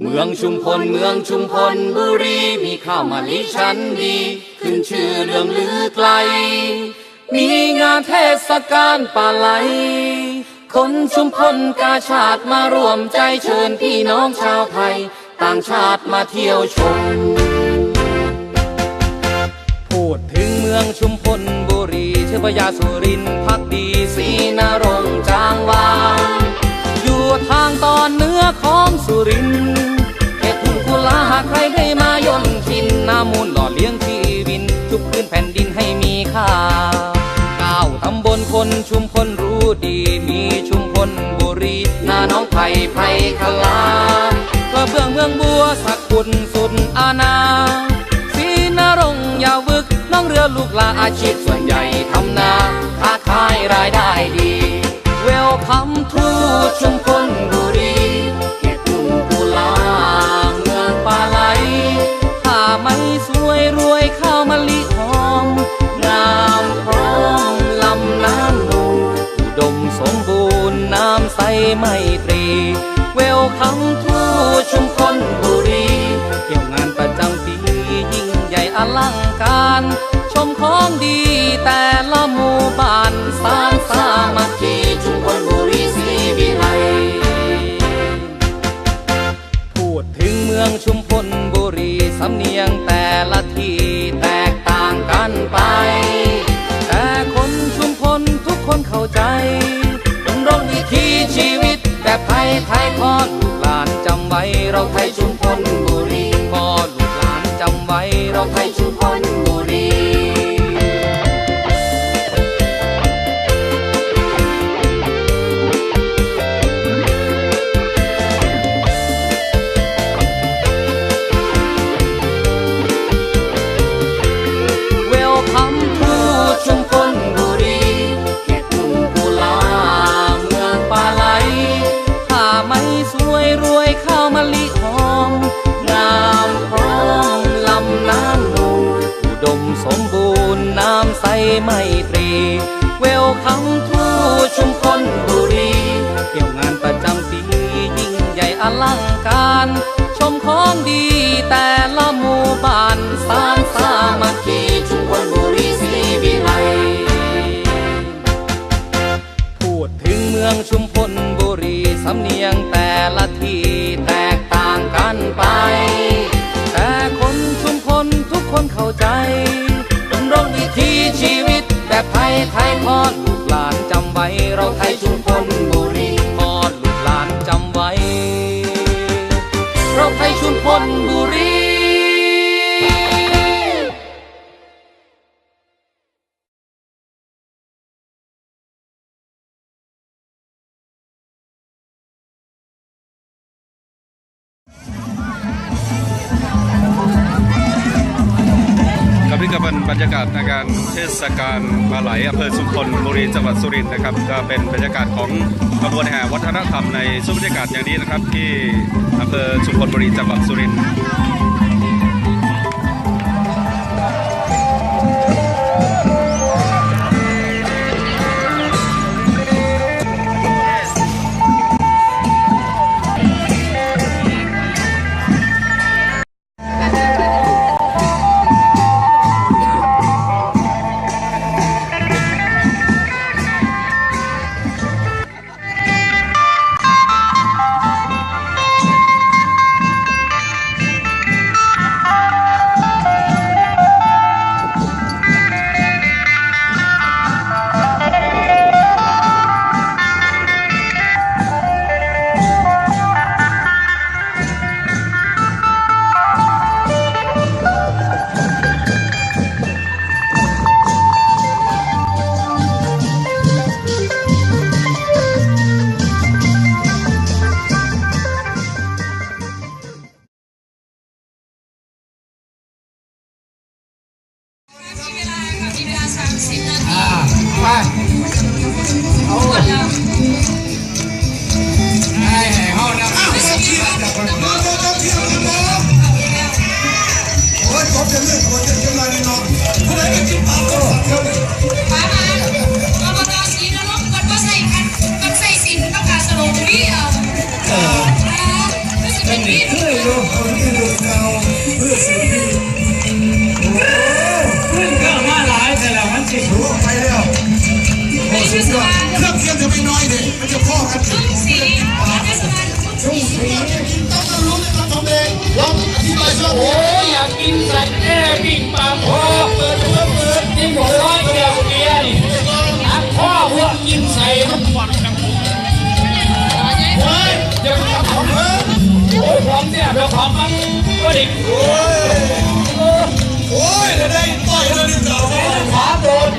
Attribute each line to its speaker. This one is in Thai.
Speaker 1: เมืองชุมพลเมืองชุมพลบุรีมีข้าวมะลิชั้นดี ขึ้นชื่อเรื่องลือไกล มีงานเทศกาลปลาไหล คนชุมพลกาชาติมารวมใจเชิญพี่น้องชาวไทย ต่างชาติมาเที่ยวชม พูดถึงเมืองชุมพลบุรีเชื่อพญาสุรินทักดีศรีนรงจางวางอยู่ทางตอนเหนือของสุรินทร์ น้ำมูลหล่อเลี้ยงชีวินทุกพื้นแผ่นดินให้มีค่าเก้าตำบลคนชุมพลรู้ดี มีชุมพลบุรีนาน้องไผ่ไผ่ขลากระเบื้องเมืองบัวสักกุลสุดอาณาสีนรงยาวึกน้องเรือลูกลาอาชีพ เวลคัมทูชุมพลบุรีเที่ยวงานประจำปียิ่งใหญ่อลังการ ชมของดีแต่ละหมู่บ้านสร้างสามัคคีชุมพลบุรีศรีวิไลพูดถึงเมืองชุมพลบุรีสำเนียงแต่ละที่แตกต่างกันไป แต่คนชุมพลทุกคนเข้าใจดำรงวิถีชีวิตแบบไทยไทย สมบูรณ์น้ำใสไม่ตรี เวลคัมทูชุมพลบุรีเที่ยวงานประจำปียิ่งใหญ่อลังการ ชมของดีแต่ละหมู่บ้านสร้างสามัคคีชุมพลบุรีศรีวิไลพูดถึงเมืองชุมพลบุรีสำเนียงแต่ละที่ บรรยา
Speaker 2: กาศในการเทศกาลปลาไหลอำเภอสุพลบุรีจังหวัดสุรินทร์นะครับ ก็เป็นบรรยากาศของขบวนแห่วัฒนธรรมในช่วงบรรยากาศอย่างนี้นะครับ ที่อำเภอสุพลบุรีจังหวัดสุรินทร์
Speaker 3: ไเป็นเจ้าพ่อกาจุ่องกิน
Speaker 4: ปลชุ่มสีต้องรู้ในตอนทำเองลองอธิ
Speaker 3: บายซะ
Speaker 5: โอ้ยอยากกินสัตว์แน่ปิ้งปลาพ่อเปิดเปิดเปิดนี่ผมร้อยเดียวเดียวนี่อักพ่อหัวกินใส่มันหวานจังเฮ้ยอย่าไปทำเพิ่มโอ้ยขอมเนี่ยเดี๋ยวพร้อมมันก็ดิบ
Speaker 3: โอ้ยโอ้ยจะได้ต่อยแล้นี่จ้า
Speaker 5: ของขาโดน